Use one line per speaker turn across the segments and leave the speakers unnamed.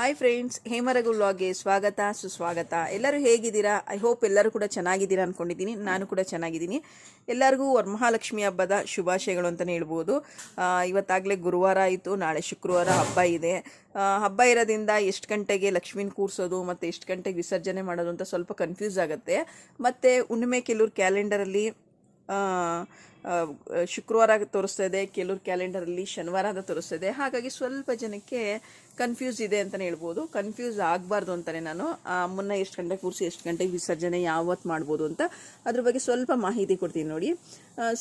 Hi friends ಹೇಮರಗು ವ್ಲಾಗ್ಗೆ ಸ್ವಾಗತ, ಸುಸ್ವಾಗತ. ಎಲ್ಲರೂ ಹೇಗಿದ್ದೀರಾ? ಐ ಹೋಪ್ ಎಲ್ಲರೂ ಕೂಡ ಚೆನ್ನಾಗಿದ್ದೀರಾ ಅಂದ್ಕೊಂಡಿದ್ದೀನಿ ನಾನು ಕೂಡ ಚೆನ್ನಾಗಿದ್ದೀನಿ. ಎಲ್ಲರಿಗೂ ವರಮಹಾಲಕ್ಷ್ಮಿ ಹಬ್ಬದ ಶುಭಾಶಯಗಳು ಅಂತಲೇ ಹೇಳ್ಬೋದು. ಇವತ್ತಾಗಲೇ ಗುರುವಾರ ಆಯಿತು, ನಾಳೆ ಶುಕ್ರವಾರ ಹಬ್ಬ ಇದೆ. ಹಬ್ಬ ಇರೋದ್ರಿಂದ ಎಷ್ಟು ಗಂಟೆಗೆ ಲಕ್ಷ್ಮೀನ ಕೂರಿಸೋದು ಮತ್ತು ಎಷ್ಟು ಗಂಟೆಗೆ ವಿಸರ್ಜನೆ ಮಾಡೋದು ಅಂತ ಸ್ವಲ್ಪ ಕನ್ಫ್ಯೂಸ್ ಆಗುತ್ತೆ. ಮತ್ತು ಹುಣ್ಣಿಮೆ ಕೆಲವ್ರು ಕ್ಯಾಲೆಂಡರಲ್ಲಿ ಶುಕ್ರವಾರ ತೋರಿಸ್ತಾ ಇದೆ, ಕೆಲವ್ರ ಕ್ಯಾಲೆಂಡರಲ್ಲಿ ಶನಿವಾರ ತೋರಿಸ್ತಾ ಇದೆ. ಹಾಗಾಗಿ ಸ್ವಲ್ಪ ಜನಕ್ಕೆ ಕನ್ಫ್ಯೂಸ್ ಇದೆ ಅಂತಲೇ ಹೇಳ್ಬೋದು. ಕನ್ಫ್ಯೂಸ್ ಆಗಬಾರ್ದು ಅಂತಲೇ ನಾನು. ಮುನ್ನ ಎಷ್ಟು ಗಂಟೆಗೆ ಕೂರಿಸಿ, ಎಷ್ಟು ಗಂಟೆಗೆ ವಿಸರ್ಜನೆ ಯಾವತ್ತು ಮಾಡ್ಬೋದು ಅಂತ ಅದ್ರ ಬಗ್ಗೆ ಸ್ವಲ್ಪ ಮಾಹಿತಿ ಕೊಡ್ತೀನಿ ನೋಡಿ.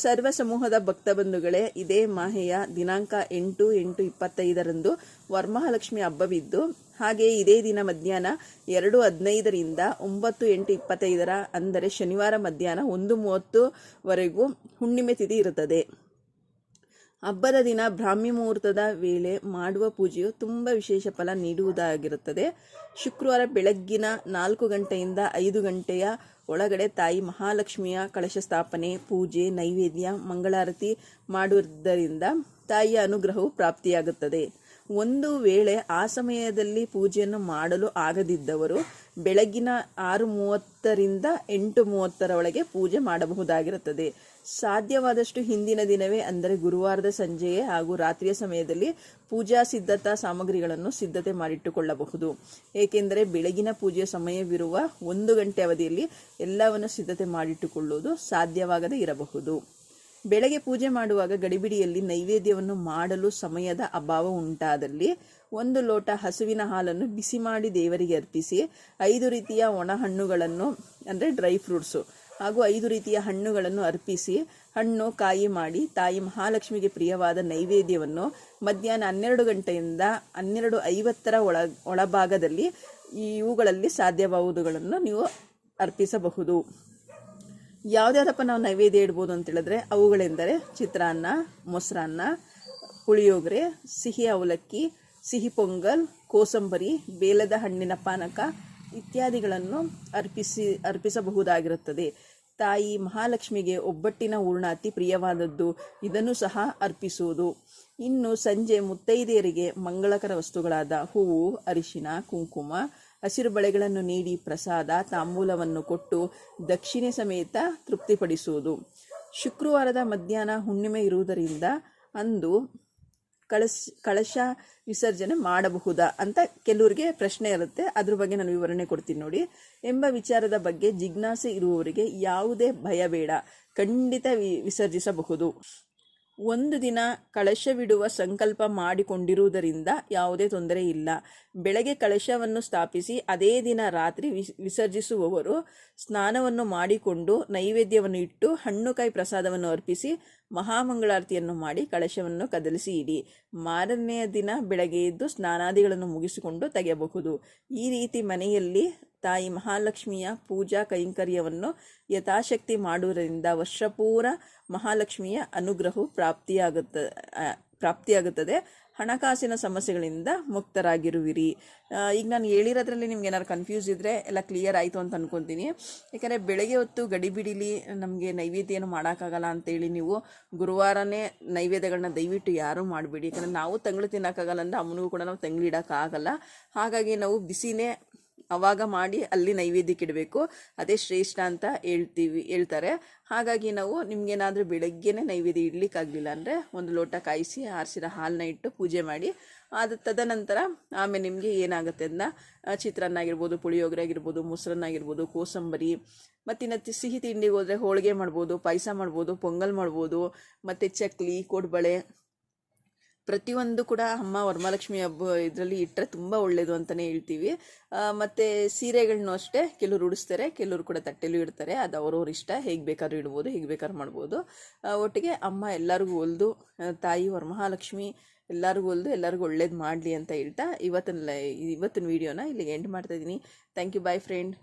ಸರ್ವ ಸಮೂಹದ ಭಕ್ತ ಬಂಧುಗಳೇ, ಇದೇ ಮಾಹೆಯ ದಿನಾಂಕ ಎಂಟು ಎಂಟು ಇಪ್ಪತ್ತೈದರಂದು ವರಮಹಾಲಕ್ಷ್ಮಿ ಹಬ್ಬವಿದ್ದು ಹಾಗೆಯೇ ಇದೇ ದಿನ ಮಧ್ಯಾಹ್ನ ಎರಡು ಹದಿನೈದರಿಂದ ಒಂಬತ್ತು ಎಂಟು ಇಪ್ಪತ್ತೈದರ ಅಂದರೆ ಶನಿವಾರ ಮಧ್ಯಾಹ್ನ ಒಂದು ಮೂವತ್ತುವರೆಗೂ ಹುಣ್ಣಿಮೆ ತಿಥಿ ಇರುತ್ತದೆ. ಹಬ್ಬದ ದಿನ ಬ್ರಾಹ್ಮಿ ಮುಹೂರ್ತದ ವೇಳೆ ಮಾಡುವ ಪೂಜೆಯು ತುಂಬ ವಿಶೇಷ ಫಲ ನೀಡುವುದಾಗಿರುತ್ತದೆ. ಶುಕ್ರವಾರ ಬೆಳಗ್ಗಿನ ನಾಲ್ಕು ಗಂಟೆಯಿಂದ ಐದು ಗಂಟೆಯ ಒಳಗಡೆ ತಾಯಿ ಮಹಾಲಕ್ಷ್ಮಿಯ ಕಳಶ ಸ್ಥಾಪನೆ, ಪೂಜೆ, ನೈವೇದ್ಯ, ಮಂಗಳಾರತಿ ಮಾಡುವುದರಿಂದ ತಾಯಿಯ ಅನುಗ್ರಹವು ಪ್ರಾಪ್ತಿಯಾಗುತ್ತದೆ. ಒಂದು ವೇಳೆ ಆ ಸಮಯದಲ್ಲಿ ಪೂಜೆಯನ್ನು ಮಾಡಲು ಆಗದಿದ್ದವರು ಬೆಳಗಿನ ಆರು ಮೂವತ್ತರಿಂದ ಎಂಟು ಮೂವತ್ತರ ಒಳಗೆ ಪೂಜೆ ಮಾಡಬಹುದಾಗಿರುತ್ತದೆ. ಸಾಧ್ಯವಾದಷ್ಟು ಹಿಂದಿನ ದಿನವೇ, ಅಂದರೆ ಗುರುವಾರದ ಸಂಜೆಯೇ ಹಾಗೂ ರಾತ್ರಿಯ ಸಮಯದಲ್ಲಿ ಪೂಜಾ ಸಿದ್ಧತಾ ಸಾಮಗ್ರಿಗಳನ್ನು ಸಿದ್ಧತೆ ಮಾಡಿಟ್ಟುಕೊಳ್ಳಬಹುದು. ಏಕೆಂದರೆ ಬೆಳಗಿನ ಪೂಜೆಯ ಸಮಯವಿರುವ ಒಂದು ಗಂಟೆ ಅವಧಿಯಲ್ಲಿ ಎಲ್ಲವನ್ನು ಸಿದ್ಧತೆ ಮಾಡಿಟ್ಟುಕೊಳ್ಳುವುದು ಸಾಧ್ಯವಾಗದೇ ಇರಬಹುದು. ಬೆಳಗ್ಗೆ ಪೂಜೆ ಮಾಡುವಾಗ ಗಡಿಬಿಡಿಯಲ್ಲಿ ನೈವೇದ್ಯವನ್ನು ಮಾಡಲು ಸಮಯದ ಅಭಾವ ಉಂಟಾದಲ್ಲಿ ಒಂದು ಲೋಟ ಹಸುವಿನ ಹಾಲನ್ನು ಬಿಸಿ ಮಾಡಿ ದೇವರಿಗೆ ಅರ್ಪಿಸಿ, ಐದು ರೀತಿಯ ಒಣ ಹಣ್ಣುಗಳನ್ನು ಅಂದರೆ ಡ್ರೈ ಫ್ರೂಟ್ಸು, ಹಾಗೂ ಐದು ರೀತಿಯ ಹಣ್ಣುಗಳನ್ನು ಅರ್ಪಿಸಿ, ಹಣ್ಣು ಕಾಯಿ ಮಾಡಿ ತಾಯಿ ಮಹಾಲಕ್ಷ್ಮಿಗೆ ಪ್ರಿಯವಾದ ನೈವೇದ್ಯವನ್ನು ಮಧ್ಯಾಹ್ನ ಹನ್ನೆರಡು ಗಂಟೆಯಿಂದ ಹನ್ನೆರಡು ಐವತ್ತರ ಒಳ, ಒಳಭಾಗದಲ್ಲಿ ಇವುಗಳಲ್ಲಿ ಸಾಧ್ಯವಾಗುವುದುಗಳನ್ನು ನೀವು ಅರ್ಪಿಸಬಹುದು. ಯಾವ್ದ್ಯಾವ್ದಪ್ಪ ನಾವು ನೈವೇದ್ಯ ಇಡ್ಬೋದು ಅಂತ ಹೇಳಿದ್ರೆ ಅವುಗಳೆಂದರೆ ಚಿತ್ರಾನ್ನ, ಮೊಸರನ್ನ, ಪುಳಿಯೋಗರೆ, ಸಿಹಿ ಅವಲಕ್ಕಿ, ಸಿಹಿ ಪೊಂಗಲ್, ಕೋಸಂಬರಿ, ಬೇಲದ ಹಣ್ಣಿನ ಪಾನಕ ಇತ್ಯಾದಿಗಳನ್ನು ಅರ್ಪಿಸಿ ಅರ್ಪಿಸಬಹುದಾಗಿರುತ್ತದೆ. ತಾಯಿ ಮಹಾಲಕ್ಷ್ಮಿಗೆ ಒಬ್ಬಟ್ಟಿನ ಹೂರ್ಣ ಅತಿ ಪ್ರಿಯವಾದದ್ದು, ಇದನ್ನು ಸಹ ಅರ್ಪಿಸುವುದು. ಇನ್ನು ಸಂಜೆ ಮುತ್ತೈದೆಯರಿಗೆ ಮಂಗಳಕರ ವಸ್ತುಗಳಾದ ಹೂವು, ಅರಿಶಿನ, ಕುಂಕುಮ ಹಸಿರು ಬಳೆಗಳನ್ನು ನೀಡಿ ಪ್ರಸಾದ, ತಾಂಬೂಲವನ್ನು ಕೊಟ್ಟು ದಕ್ಷಿಣೆ ಸಮೇತ ತೃಪ್ತಿಪಡಿಸುವುದು. ಶುಕ್ರವಾರದ ಮಧ್ಯಾಹ್ನ ಹುಣ್ಣಿಮೆ ಇರುವುದರಿಂದ ಅಂದು ಕಳಶ ಕಳಶ ವಿಸರ್ಜನೆ ಮಾಡಬಹುದಾ ಅಂತ ಕೆಲವರಿಗೆ ಪ್ರಶ್ನೆ ಇರುತ್ತೆ. ಅದ್ರ ಬಗ್ಗೆ ನಾನು ವಿವರಣೆ ಕೊಡ್ತೀನಿ ನೋಡಿ. ಎಂಬ ವಿಚಾರದ ಬಗ್ಗೆ ಜಿಜ್ಞಾಸೆ ಇರುವವರಿಗೆ ಯಾವುದೇ ಭಯ ಬೇಡ. ಖಂಡಿತ ವಿಸರ್ಜಿಸಬಹುದು. ಒಂದು ದಿನ ಕಳಶವಿಡುವ ಸಂಕಲ್ಪ ಮಾಡಿಕೊಂಡಿರುವುದರಿಂದ ಯಾವುದೇ ತೊಂದರೆ ಇಲ್ಲ. ಬೆಳಗ್ಗೆ ಕಳಶವನ್ನು ಸ್ಥಾಪಿಸಿ, ಅದೇ ದಿನ ರಾತ್ರಿ ವಿಸ್- ವಿಸರ್ಜಿಸುವವರು ಸ್ನಾನವನ್ನು ಮಾಡಿಕೊಂಡು ನೈವೇದ್ಯವನ್ನು ಇಟ್ಟು, ಹಣ್ಣುಕಾಯಿ ಪ್ರಸಾದವನ್ನು ಅರ್ಪಿಸಿ ಮಹಾಮಂಗಳಾರತಿಯನ್ನು ಮಾಡಿ ಕಳಶವನ್ನು ಕದಲಿಸಿ ಇಡಿ ಮಾರನೆಯ ದಿನ ಬೆಳಗ್ಗೆ ಎದ್ದು ಸ್ನಾನಾದಿಗಳನ್ನು ಮುಗಿಸಿಕೊಂಡು ತೆಗೆಯಬಹುದು. ಈ ರೀತಿ ಮನೆಯಲ್ಲಿ ತಾಯಿ ಮಹಾಲಕ್ಷ್ಮಿಯ ಪೂಜಾ ಕೈಂಕರ್ಯವನ್ನು ಯಥಾಶಕ್ತಿ ಮಾಡುವುದರಿಂದ ವರ್ಷಪೂರ ಮಹಾಲಕ್ಷ್ಮಿಯ ಅನುಗ್ರಹವು ಪ್ರಾಪ್ತಿಯಾಗುತ್ತ ಪ್ರಾಪ್ತಿಯಾಗುತ್ತದೆ. ಹಣಕಾಸಿನ ಸಮಸ್ಯೆಗಳಿಂದ ಮುಕ್ತರಾಗಿರುವಿರಿ. ಈಗ ನಾನು ಹೇಳಿರೋದ್ರಲ್ಲಿ ನಿಮ್ಗೆ ಏನಾದ್ರು ಕನ್ಫ್ಯೂಸ್ ಇದ್ದರೆ ಎಲ್ಲ ಕ್ಲಿಯರ್ ಆಯಿತು ಅಂತ ಅನ್ಕೊತೀನಿ. ಯಾಕಂದರೆ ಬೆಳಗ್ಗೆ ಹೊತ್ತು ಗಡಿಬಿಡಿಲಿ ನಮಗೆ ನೈವೇದ್ಯ ಏನು ಮಾಡೋಕ್ಕಾಗಲ್ಲ ಅಂತೇಳಿ ನೀವು ಗುರುವಾರನೇ ನೈವೇದ್ಯಗಳನ್ನ ದಯವಿಟ್ಟು ಯಾರೂ ಮಾಡಬೇಡಿ. ಯಾಕಂದರೆ ನಾವು ತಂಗ್ಳು ತಿನ್ನೋಕ್ಕಾಗಲ್ಲ ಅಂದರೆ ಅಮ್ಮನಿಗೂ ಕೂಡ ನಾವು ತಂಗಳು ಇಡೋಕ್ಕಾಗಲ್ಲ. ಹಾಗಾಗಿ ನಾವು ಬಿಸಿನೇ ಅವಾಗ ಮಾಡಿ ಅಲ್ಲಿ ನೈವೇದ್ಯಕ್ಕೆ ಇಡಬೇಕು. ಅದೇ ಶ್ರೇಷ್ಠ ಅಂತ ಹೇಳ್ತೀವಿ, ಹೇಳ್ತಾರೆ. ಹಾಗಾಗಿ ನಾವು ನಿಮ್ಗೇನಾದರೂ ಬೆಳಗ್ಗೆನೇ ನೈವೇದ್ಯ ಇಡ್ಲಿಕ್ಕಾಗಲಿಲ್ಲ ಅಂದರೆ ಒಂದು ಲೋಟ ಕಾಯಿಸಿ ಆರಿಸಿದ ಹಾಲನ್ನ ಇಟ್ಟು ಪೂಜೆ ಮಾಡಿ. ಅದು ತದನಂತರ ಆಮೇಲೆ ನಿಮಗೆ ಏನಾಗುತ್ತೆ ಅದನ್ನ ಚಿತ್ರಾನ್ನ ಆಗಿರ್ಬೋದು ಪುಳಿಯೋಗರೆ ಆಗಿರ್ಬೋದು ಮೊಸರನ್ನ ಆಗಿರ್ಬೋದು ಕೋಸಂಬರಿ ಮತ್ತಿನ್ನು ಸಿಹಿ ತಿಂಡಿಗೆ ಹೋದರೆ ಹೋಳಿಗೆ ಮಾಡ್ಬೋದು, ಪಾಯಸ ಮಾಡ್ಬೋದು, ಪೊಂಗಲ್ ಮಾಡ್ಬೋದು, ಮತ್ತು ಚಕ್ಲಿ, ಕೋಡ್ಬಳೆ ಪ್ರತಿಯೊಂದು ಕೂಡ ಅಮ್ಮ ವರಮಹಾಲಕ್ಷ್ಮಿ ಹಬ್ಬ ಇದರಲ್ಲಿ ಇಟ್ಟರೆ ತುಂಬ ಒಳ್ಳೆಯದು ಅಂತಲೇ ಹೇಳ್ತೀವಿ. ಮತ್ತು ಸೀರೆಗಳನ್ನೂ ಅಷ್ಟೇ ಕೆಲವರು ಉಡಿಸ್ತಾರೆ ಕೆಲವರು ಕೂಡ ತಟ್ಟೆಲೂ ಇಡ್ತಾರೆ. ಅದು ಅವ್ರವ್ರ ಇಷ್ಟ. ಹೇಗೆ ಬೇಕಾದ್ರೂ ಇಡ್ಬೋದು ಹೇಗೆ ಬೇಕಾದ್ರೂ ಮಾಡ್ಬೋದು. ಒಟ್ಟಿಗೆ ಅಮ್ಮ ಎಲ್ಲರಿಗೂ ಹೊಲ್ದು ಆ, ತಾಯಿ ವರಮಹಾಲಕ್ಷ್ಮಿ ಎಲ್ಲರಿಗೂ ಹೊಲ್ದು ಎಲ್ಲರಿಗೂ ಒಳ್ಳೇದು ಮಾಡಲಿ ಅಂತ ಹೇಳ್ತಾ ಇವತ್ತಿನ ಇವತ್ತಿನ ವೀಡಿಯೋನ ಇಲ್ಲಿಗೆ ಎಂಡ್ ಮಾಡ್ತಾಯಿದ್ದೀನಿ ಥ್ಯಾಂಕ್ ಯು ಬಾಯ್ ಫ್ರೆಂಡ್